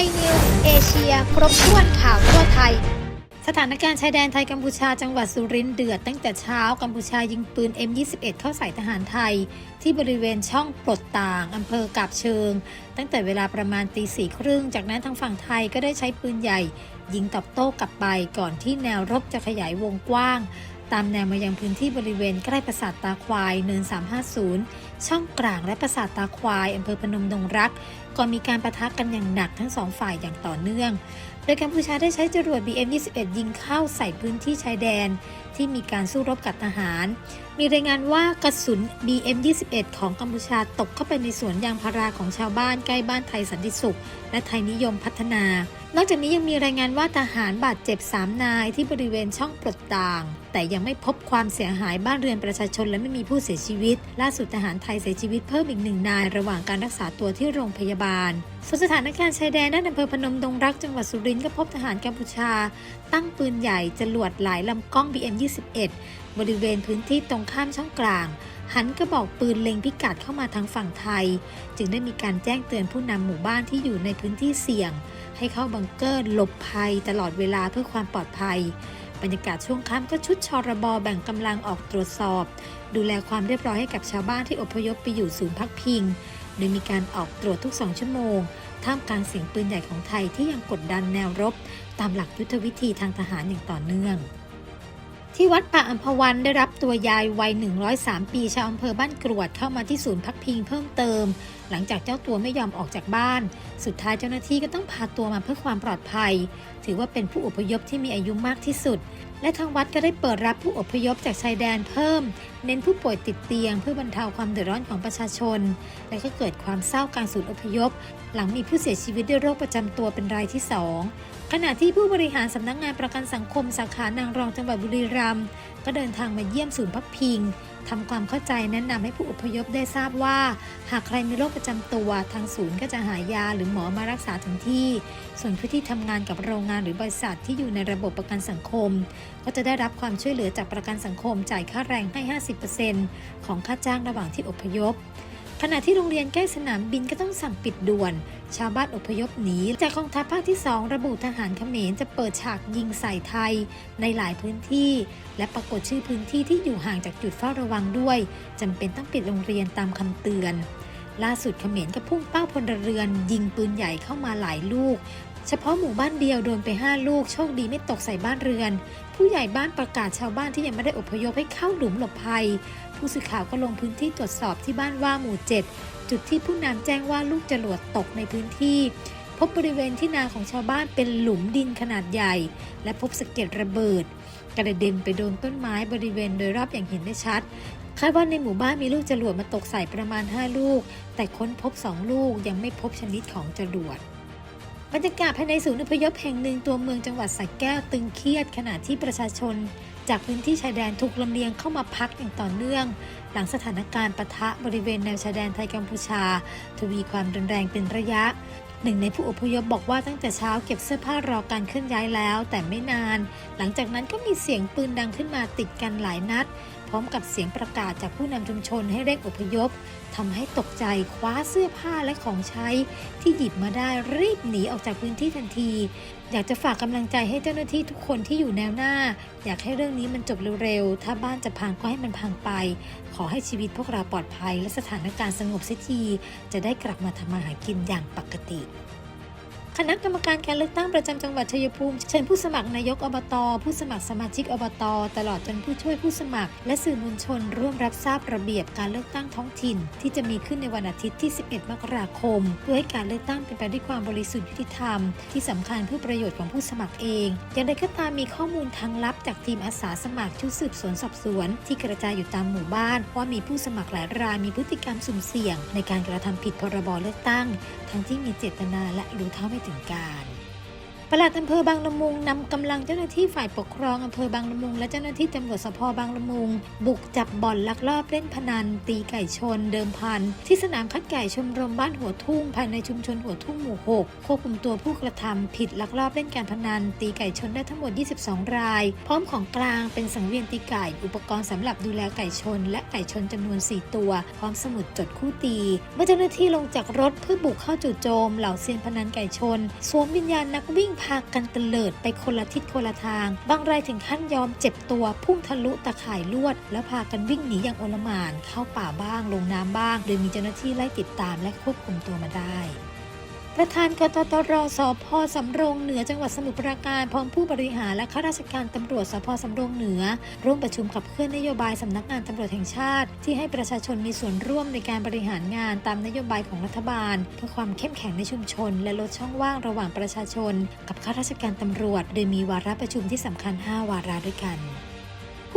ยนิวเอเชีย ครบถ้วนข่าวทั่วไทย สถานการณ์ชายแดนไทยกัมพูชาจังหวัดสุรินทร์เดือดตั้งแต่เช้ากัมพูชายิงปืน M21 เข้าใส่ทหารไทย ที่บริเวณช่องปลดต่างอำเภอกาบเชิง ตั้งแต่เวลาประมาณตีสี่ครึ่ง จากนั้นทางฝั่งไทยก็ได้ใช้ปืนใหญ่ ยิงตอบโต้กลับไปก่อนที่แนวรบจะขยายวงกว้าง ตามแนวมายังพื้นที่บริเวณใกล้ปราสาทตาควายเนิน 350ช่องกลางและปราสาทตาควายอำเภอพนมดงรัก ก่อนมีการประทะกันอย่างหนักทั้งสองฝ่ายอย่างต่อเนื่อง โดยกัมพูชาได้ใช้จรวด BM-21 ยิงเข้าใส่พื้นที่ชายแดน ที่มีการสู้รบกับทหาร มีรายงานว่ากระสุน BM-21 ของกัมพูชาตกเข้าไปในสวนยางพาราของชาวบ้านใกล้บ้านไทยสันติสุข และไทยนิยมพัฒนา นอกจากนี้ยังมีรายงานว่าทหารบาดเจ็บ 3 นายที่บริเวณช่องปลดต่าง แต่ยังไม่พบความเสียหายบ้านเรือนประชาชนและไม่มีผู้เสียชีวิต ล่าสุดทหารไทยเสียชีวิตเพิ่มอีกหนึ่งนายระหว่างการรักษาตัวที่โรงพยาบาลส่วนสถานการณ์ชายแดนด้านอำเภอพนมดงรักจังหวัดสุรินทร์ก็พบทหารกัมพูชา ตั้งปืนใหญ่จรวดหลายลำกล้อง BM-21 บริเวณพื้นที่ตรงข้ามช่องกลาง หันกระบอกปืนเล็งพิกัดเข้ามาทางฝั่งไทย จึงได้มีการแจ้งเตือนผู้นำหมู่บ้านที่อยู่ในพื้นที่เสี่ยง ให้เข้าบังเกอร์หลบภัยตลอดเวลาเพื่อความปลอดภัย บรรยากาศช่วงค่ำก็ชุดชรบแบ่งกำลังออกตรวจสอบ ดูแลความเรียบร้อยให้กับชาวบ้านที่อพยพไปอยู่ศูนย์พักพิง โดยมีการออกตรวจทุกสองชั่วโมง ท่ามกลางเสียงปืนใหญ่ของไทยที่ยังกดดันแนวรบ ตามหลักยุทธวิธีทางทหารอย่างต่อเนื่องที่วัดป่าอัมพวันได้รับตัวยายวัย 103 ปี ชาวอำเภอบ้านกรวดเข้ามาที่ศูนย์พักพิงเพิ่มเติม หลังจากเจ้าตัวไม่ยอมออกจากบ้าน สุดท้ายเจ้าหน้าที่ก็ต้องพาตัวมาเพื่อความปลอดภัย ถือว่าเป็นผู้อพยพที่มีอายุมากที่สุด และทางวัดก็ได้เปิดรับผู้อพยพจากชายแดนเพิ่ม เน้นผู้ป่วยติดเตียง เพื่อบรรเทาความเดือดร้อนของประชาชน และก็เกิดความเศร้ากลารศูนย์อพยพ หลังมีผู้เสียชีวิตด้วยโรคประจำตัวเป็นรายที่สองขณะที่ผู้บริหารสำนักงานประกันสังคมสาขานางรองจังหวัดบุรีรัมย์ก็เดินทางมาเยี่ยมศูนย์พักพิง ทำความเข้าใจแนะนำให้ผู้อพยพได้ทราบว่า หากใครมีโรคประจำตัวทางศูนย์ก็จะหายาหรือหมอมารักษาถึงที่ ส่วนผู้ที่ทำงานกับโรงงานหรือบริษัทที่อยู่ในระบบประกันสังคม ก็จะได้รับความช่วยเหลือจากประกันสังคมจ่ายค่าแรงให้ 50%ของค่าจ้างระหว่างที่อพยพ ขณะที่โรงเรียนใกล้สนามบินก็ต้องสั่งปิดด่วน ชาวบ้านอพยพหนีจากกองทัพภาคที่ 2 ระบุทหารเขมรจะเปิดฉากยิงใส่ไทย ในหลายพื้นที่ และปรากฏชื่อพื้นที่ที่อยู่ห่างจากจุดเฝ้าระวังด้วยจำเป็นต้องปิดโรงเรียนตามคำเตือนล่าสุดเขมรก็พุ่งเป้าพลเรือน ยิงปืนใหญ่เข้ามาหลายลูก เฉพาะหมู่บ้านเดียวโดนไป 5 ลูก โชคดีไม่ตกใส่บ้านเรือน ผู้ใหญ่บ้านประกาศชาวบ้านที่ยังไม่ได้อพยพให้เข้าหลุมหลบภัย ผู้สื่อข่าวก็ลงพื้นที่ตรวจสอบที่บ้านว่าหมู่ 7 จุดที่ผู้นำแจ้งว่าลูกจรวดตกในพื้นที่ พบบริเวณที่นาของชาวบ้านเป็นหลุมดินขนาดใหญ่ และพบสะเก็ดระเบิด กระเด็นไปโดนต้นไม้บริเวณโดยรอบอย่างเห็นได้ชัดคาดว่าในหมู่บ้านมีลูกจรวดมาตกใส่ประมาณ 5 ลูก แต่ค้นพบ 2 ลูกยังไม่พบชนิดของจรวด บรรยากาศภายในศูนย์อพยพแห่งหนึ่งตัวเมืองจังหวัดสระแก้วตึงเครียดขณะที่ประชาชน จากพื้นที่ชายแดนถูกลำเลียงเข้ามาพักอย่างต่อเนื่อง หลังสถานการณ์ปะทะบริเวณแนวชายแดนไทยกัมพูชา ทวีความรุนแรงเป็นระยะหนึ่งในผู้อพยพบอกว่าตั้งแต่เช้าเก็บเสื้อผ้ารอการเคลื่อนย้ายแล้ว แต่ไม่นาน หลังจากนั้นก็มีเสียงปืนดังขึ้นมาติดกันหลายนัด ร้อมกับเสียงประกาศจากผู้นำชุมชนให้เร่งอพยพทำให้ตกใจคว้าเสื้อผ้าและของใช้ ที่หยิบมาได้รีบหนีออกจากพื้นที่ทันที อยากจะฝากกำลังใจให้เจ้าหน้าที่ทุกคนที่อยู่แนวหน้า อยากให้เรื่องนี้มันจบเร็วๆ ถ้าบ้านจะพังก็ให้มันพังไป ขอให้ชีวิตพวกเราปลอดภัย และสถานการณ์สงบเสียที จะได้กลับมาทำมาหากินอย่างปกติ คณะกรรมการการเลือกตั้งประจำจังหวัดชัยภูมิ เชิญผู้สมัครนายกอบต ผู้สมัครสมาชิกอบต ตลอดจนผู้ช่วยผู้สมัคร และสื่อมวลชน ร่วมรับทราบระเบียบการเลือกตั้งท้องถิ่น ที่จะมีขึ้นในวันอาทิตย์ที่ 11 มกราคมเพื่อให้การเลือกตั้งเป็นไปด้วยความบริสุทธิ์ยุติธรรม ที่สำคัญเพื่อประโยชน์ของผู้สมัครเอง อย่างไรก็ตามมีข้อมูลทางลับจากทีมอาสาสมัครชุดสืบสวนสอบสวน ที่กระจายอยู่ตามหมู่บ้านว่ามีผู้สมัครหลายรายมีพฤติกรรมสุ่มเสี่ยง ในการกระทำผิดพรบเลือกตั้ง ทั้งที่มีเจตนาและรู้เท่าไม่ถึงการ ปปลัดอำเภอบางละมุงนำกำลังเจ้าหน้าที่ฝ่ายปกครองอำเภอบางละมุง และเจ้าหน้าที่ตำรวจสพบางละมุง บุกจับบ่อนลักลอบเล่นพนัน ตีไก่ชนเดิมพัน ที่สนามคัดไก่ชมรมบ้านหัวทุ่ง ภายในชุมชนหัวทุ่งหมู่ 6 ควบคุมตัวผู้กระทำผิดลักลอบเล่นการพนัน ตีไก่ชนได้ทั้งหมด 22 ราย พร้อมของกลางเป็นสังเวียนตีไก่ อุปกรณ์สำหรับดูแลไก่ชน และไก่ชนจำนวน 4 ตัว พร้อมสมุดจดคู่ตี เมื่อเจ้าหน้าที่ลงจากรถเพื่อบุกเข้าจู่โจม เหล่าเซียนพนันไก่ชนสวมวิญญาณนักวิ่งพากันเตลิดไปคนละทิศคนละทาง บางรายถึงขั้นยอมเจ็บตัวพุ่งทะลุตะข่ายลวด แล้วพากันวิ่งหนีอย่างโอลหม่านเข้าป่าบ้างลงน้ำบ้าง โดยมีเจ้าหน้าที่ไล่ติดตามและควบคุมตัวมาได้ ประธานกตตรสพสำโรงเหนือจังหวัดสมุทรปราการพร้อมผู้บริหารและข้าราชการตำรวจสพสำโรงเหนือ ร่วมประชุมขับเคลื่อนนโยบายสำนักงานตำรวจแห่งชาติ ที่ให้ประชาชนมีส่วนร่วมในการบริหารงานตามนโยบายของรัฐบาล เพื่อความเข้มแข็งในชุมชน และลดช่องว่างระหว่างประชาชน กับข้าราชการตำรวจ โดยมีวาระประชุมที่สำคัญ 5 วาระด้วยกัน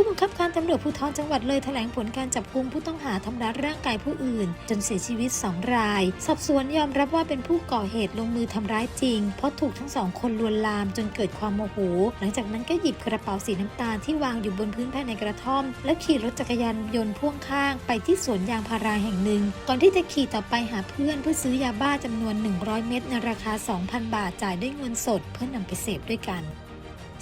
ผู้บังคับการตำรวจภูธรจังหวัดเลยแถลงผลการจับกุมผู้ต้องหาทำร้ายร่างกายผู้อื่น จนเสียชีวิต 2 ราย สอบสวนยอมรับว่าเป็นผู้ก่อเหตุลงมือทำร้ายจริง เพราะถูกทั้งสองคนลวนลามจนเกิดความโมโห หลังจากนั้นก็หยิบกระเป๋าสีน้ำตาลที่วางอยู่บนพื้นภายในกระท่อม และขี่รถจักรยานยนต์พ่วงข้างไปที่สวนยางพาราแห่งหนึ่ง ก่อนที่จะขี่ต่อไปหาเพื่อนเพื่อซื้อยาบ้าจำนวน 100 เม็ดในราคา 2,000 บาทจ่ายด้วยเงินสด เพื่อนำไปเสพด้วยกัน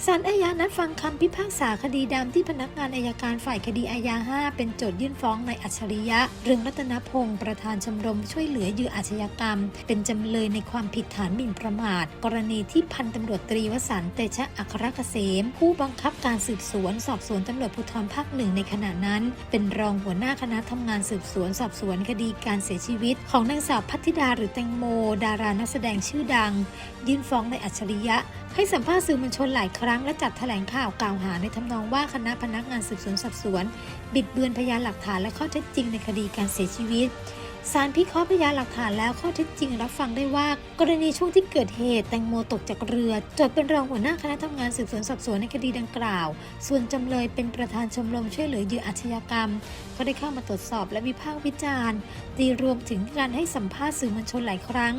ศาลอาญานัดฟังคำพิพากษาคดีดำที่พนักงานอายการฝ่ายคดีอาญา 5 เป็นโจทยื่นฟ้องในอัจฉริยะ เรืองรัตนพงศ์ประธานชมรมช่วยเหลือเหยื่ออาชญากรรม เป็นจำเลยในความผิดฐานหมิ่นประมาท กรณีที่พันตำรวจตรีวสันต์เตชะอัครเกษม ผู้บังคับการสืบสวน สอบสวนตำรวจภูธรภาคหนึ่งในขณะนั้น เป็นรองหัวหน้าคณะทำงานสืบสวนสอบสวนคดีการเสียชีวิต ของนางสาวพัทิดาหรือแตงโม ดารานักแสดงชื่อดัง ยื่นฟ้องในอัจฉริยะ ให้สัมภาษณ์สื่อมวลชนหลายครั้งและจัดแถลงข่าวกล่าวหาในทำนองว่าคณะพนักงานสืบสวนสอบสวน บิดเบือนพยานหลักฐานและข้อเท็จจริงในคดีการเสียชีวิต สารพิเคราะห์พยานหลักฐานแล้วข้อเท็จจริงรับฟังได้ว่า กรณีช่วงที่เกิดเหตุแตงโมตกจากเรือโจทเป็นรองหัวหน้าคณะทำงานสืบสวนสอบสวนในคดีดังกล่าว ส่วนจำเลยเป็นประธานชมรมช่วยเหลือเหยื่ออาชญากรรม ก็ได้เข้ามาตรวจสอบและวิพากษ์วิจารณ์ตีรวมถึงการให้สัมภาษณ์สื่อมวลชนหลายครั้ง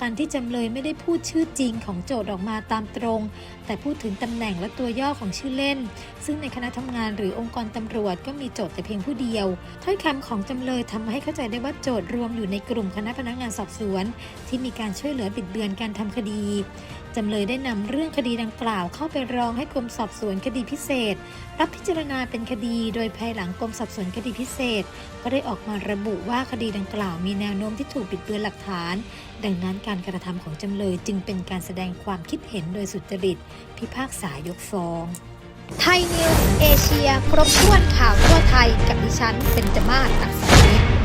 การที่จำเลยไม่ได้พูดชื่อจริงของโจทย์ออกมาตามตรง แต่พูดถึงตำแหน่งและตัวย่อของชื่อเล่น ซึ่งในคณะทำงานหรือองค์กรตำรวจก็มีโจทย์แต่เพียงผู้เดียวถ้อยคำของจำเลยทำให้เข้าใจได้ว่าโจทย์รวมอยู่ในกลุ่มคณะพนักงานสอบสวน ที่มีการช่วยเหลือบิดเบือนการทำคดี จำเลยได้นำเรื่องคดีดังกล่าวเข้าไปร้องให้กรมสอบสวนคดีพิเศษ รับพิจารณาเป็นคดี โดยภายหลังกรมสอบสวนคดีพิเศษ ก็ได้ออกมาระบุว่าคดีดังกล่าวมีแนวโน้มที่ถูกบิดเบือนหลักฐาน ดังนั้นการกระทำของจำเลยจึงเป็นการแสดงความคิดเห็นโดยสุจริต พิพากษายกฟ้องไทยนิวเอเชีย ครบถ้วนข่าวทั่วไทย กับดิฉันเบนจมาศอักษร